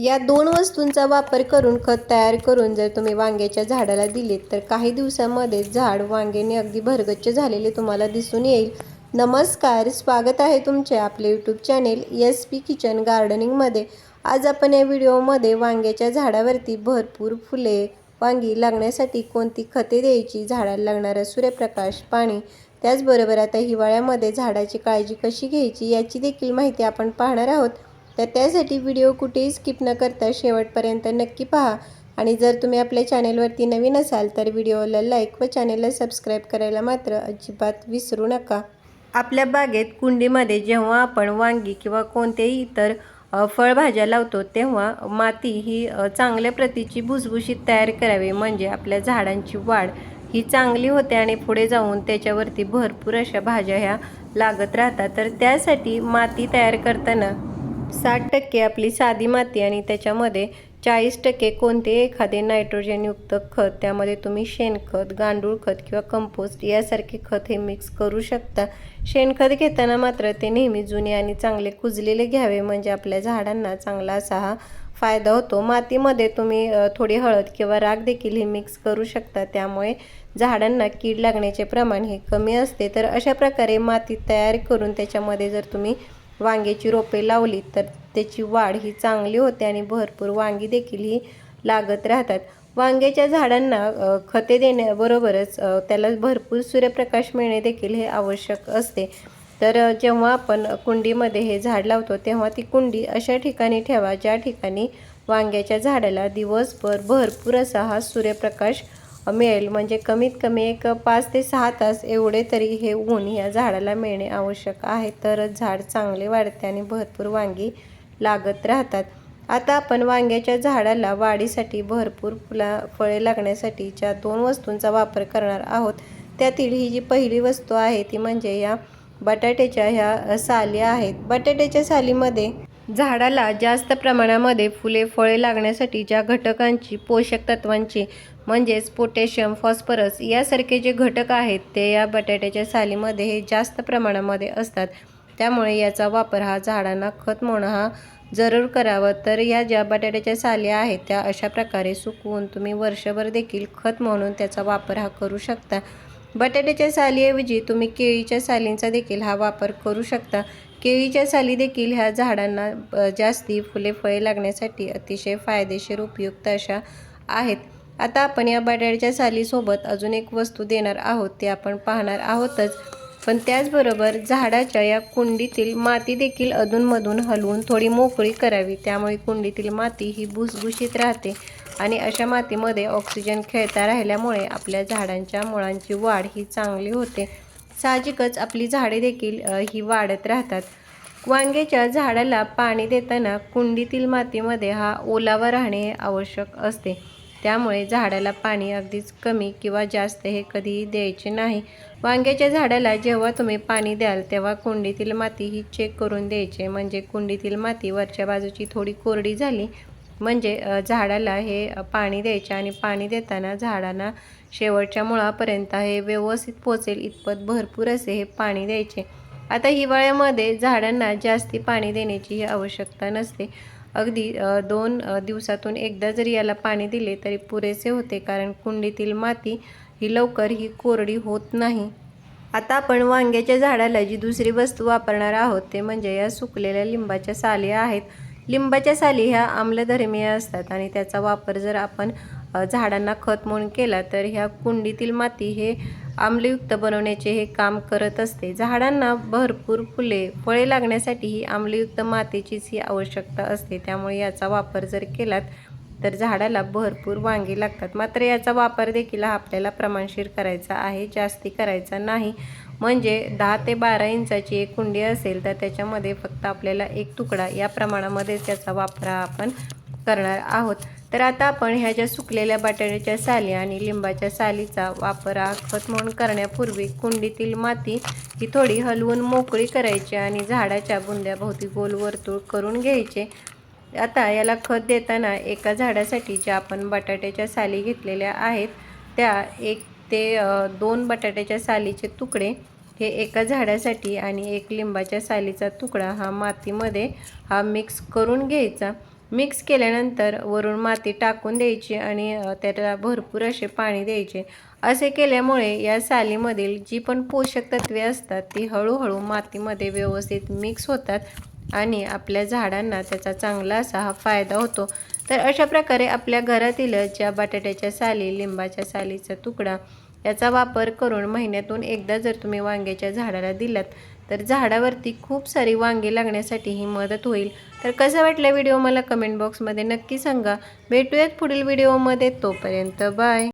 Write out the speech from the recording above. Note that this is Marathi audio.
या दोन वस्तूंचा वापर करून खत तयार करून जर तुम्ही वांग्याच्या झाडाला दिलेत तर काही दिवसामध्ये झाड वांग्याने अगदी भरगच्च झालेले तुम्हाला दिसून येईल. नमस्कार स्वागत आहे तुमचे आपले YouTube channel S P kitchen गार्डनिंगमध्ये आज आपण या व्हिडिओमध्ये वांग्याच्या झाडावरती भरपूर फुले वांगी लागण्यासाठी कोणती खते द्यायची झाडाला लागणारा सूर्यप्रकाश पाणी त्याचबरोबर आता हिवाळ्यामध्ये झाडाची काळजी कशी घ्यायची याची देखील माहिती आपण पाहणार आहोत. तर त्यासाठी व्हिडिओ कुठेही स्किप न करता शेवटपर्यंत नक्की पहा. आणि जर तुम्ही आपल्या चॅनेलवरती नवीन असाल तर व्हिडिओला लाईक व चॅनेलला सबस्क्राईब करायला मात्र अजिबात विसरू नका. आपल्या बागेत कुंडीमध्ये जेव्हा आपण वांगी किंवा कोणतेही इतर फळभाज्या लावतो तेव्हा माती ही चांगल्या प्रतीची भुसभुशीत तयार करावी. म्हणजे आपल्या झाडांची वाढ ही चांगली होते आणि पुढे जाऊन त्याच्यावरती भरपूर अशा भाज्या ह्या लागत राहतात. तर त्यासाठी माती तयार करताना साठ टक्के आपली साधी माती आणि त्याच्यामध्ये चाळीस टक्के कोणते एखादे नायट्रोजनयुक्त खत त्यामध्ये तुम्ही शेणखत गांडूळ खत किंवा कंपोस्ट यासारखे खत हे मिक्स करू शकता. शेणखत घेताना मात्र ते नेहमी जुने आणि चांगले कुजलेले घ्यावे म्हणजे आपल्या झाडांना चांगला असा हा फायदा होतो. मातीमध्ये तुम्ही थोडी हळद किंवा राख देखील हे मिक्स करू शकता. त्यामुळे झाडांना कीड लागण्याचे प्रमाण हे कमी असते. तर अशा प्रकारे माती तयार करून त्याच्यामध्ये जर तुम्ही वांग्याची रोपे लावली तर त्याची वाढ ही चांगली होते आणि भरपूर वांगी देखील ही लागत राहतात. वांग्याच्या झाडांना खते देण्याबरोबरच त्याला भरपूर सूर्यप्रकाश मिळणे देखील हे आवश्यक असते. तर जेव्हा आपण कुंडीमध्ये हे झाड लावतो तेव्हा ती कुंडी अशा ठिकाणी ठेवा ज्या ठिकाणी वांग्याच्या झाडाला दिवसभर भरपूर असा हा सूर्यप्रकाश मिळेल. म्हणजे कमीत कमी एक पाच ते सहा तास एवढे तरी हे ऊन या झाडाला मिळणे आवश्यक आहे. तरच झाड चांगले वाढते आणि भरपूर वांगी लागत राहतात. आता आपण वांग्याच्या झाडाला वाढीसाठी भरपूर फुला फळे लागण्यासाठी ज्या दोन वस्तूंचा वापर करणार आहोत त्यातील ही जी पहिली वस्तू आहे ती म्हणजे या बटाट्याच्या ह्या साली आहेत. बटाट्याच्या सालीमध्ये झाडाला जास्त प्रमाणामध्ये फुले फळे लागण्यासाठी ज्या घटकांची पोषक तत्वांची म्हणजेच पोटॅशियम फॉस्फरस यासारखे जे घटक आहेत ते या बटाट्याच्या सालीमध्ये हे जास्त प्रमाणामध्ये असतात. त्यामुळे याचा वापर हा झाडांना खत म्हणून हा जरूर करावा. तर या ज्या बटाट्याच्या साली आहेत त्या अशा प्रकारे सुकवून तुम्ही वर्षभर देखील खत म्हणून त्याचा वापर हा करू शकता. बटाट्याच्या सालीऐवजी तुम्ही केळीच्या सालींचा देखील हा वापर करू शकता. केळीच्या साली देखील ह्या झाडांना जास्ती फुले फळे लागण्यासाठी अतिशय फायदेशीर उपयुक्त अशा आहेत. आता आपण या बटाट्याच्या सालीसोबत अजून एक वस्तू देणार आहोत ते आपण पाहणार आहोतच. पण त्याचबरोबर झाडाच्या या कुंडीतील माती देखील अधूनमधून हलवून थोडी मोकळी करावी. त्यामुळे कुंडीतील माती ही भुसभुशीत राहते. आणि अशा मातीमध्ये ऑक्सिजन खेळता राहिल्यामुळे आपल्या झाडांच्या मुळांची वाढ ही चांगली होते. साहजिकच आपली झाडे देखील ही वाढत राहतात. वांग्याच्या झाडाला पाणी देताना कुंडीतील मातीमध्ये हा ओलावा राहणे हे आवश्यक असते. त्यामुळे झाडाला पाणी अगदीच कमी किंवा जास्त हे कधीही द्यायचे नाही. वांग्याच्या झाडाला जेव्हा तुम्ही पाणी द्याल तेव्हा कुंडीतील माती ही चेक करून द्यायचे. म्हणजे कुंडीतील माती वरच्या बाजूची थोडी कोरडी झाली म्हणजे झाडाला हे पाणी द्यायचे आणि पाणी देताना झाडांना शेवटच्या मुळापर्यंत हे व्यवस्थित पोचेल इतपत भरपूर असे हे पाणी द्यायचे. आता हिवाळ्यामध्ये झाडांना जास्ती पाणी देण्याची ही आवश्यकता नसते. अगदी दोन दिवसातून एकदा जरी याला पाणी दिले तरी पुरेसे होते कारण कुंडीतील माती ही लवकर ही कोरडी होत नाही. आता आपण वांग्याच्या झाडाला जी दुसरी वस्तू वापरणार आहोत ते म्हणजे या सुकलेल्या लिंबाच्या साली आहेत. लिंबाच्या साली ह्या आम्लधर्मीय असतात आणि त्याचा वापर जर आपण झाडांना खत म्हणून केला तर ह्या कुंडीतील माती हे आम्लयुक्त बनवण्याचे हे काम करत असते. झाडांना भरपूर फुले फळे लागण्यासाठी ही आम्लयुक्त मातीचीच ही आवश्यकता असते. त्यामुळे याचा वापर जर केलात तर झाडाला भरपूर वांगी लागतात. मात्र याचा वापर देखील हा आपल्याला प्रमाणशीर करायचा आहे जास्ती करायचा नाही. म्हणजे दहा ते बारा इंचाची एक कुंडी असेल तर त्याच्यामध्ये फक्त आपल्याला एक तुकडा या प्रमाणामध्ये त्याचा वापर आपण करणार आहोत. तर आता आपण ह्या ज्या सुकलेल्या बटाट्याच्या साली आणि लिंबाच्या सालीचा वापर हा खत म्हणून करण्यापूर्वी कुंडीतील माती ही थोडी हलवून मोकळी करायची आणि झाडाच्या बुंद्याभोवती गोल वर्तुळ करून घ्यायचे. आता याला खत देताना एका झाडासाठी ज्या आपण बटाट्याच्या साली घेतलेल्या आहेत त्या एक ते दोन बटाट्याच्या सालीचे तुकडे हे एका झाडासाठी आणि एक लिंबाच्या सालीचा तुकडा हा मातीमध्ये हा मिक्स करून घ्यायचा. मिक्स केल्यानंतर वरून माती टाकून द्यायची आणि त्याला भरपूर असे पाणी द्यायचे. असे केल्यामुळे या सालीमधील जी पण पोषक तत्वे असतात ती हळूहळू मातीमध्ये व्यवस्थित मिक्स होतात. आणि आपल्या झाडांना त्याचा चांगला असा हा फायदा होतो. तर अशा प्रकारे आपल्या घरातील ज्या बटाट्याच्या साली लिंबाच्या सालीचा तुकडा याचा वापर करून महिन्यातून एकदा जर तुम्ही वांग्याच्या झाडाला दिलात तर झाडावरती खूप सारी वांगी लागण्यासाठी ही मदत होईल. तर कसा वाटला व्हिडिओ मला कमेंट बॉक्समध्ये नक्की सांगा. भेटूयात पुढील व्हिडिओमध्ये. तोपर्यंत बाय.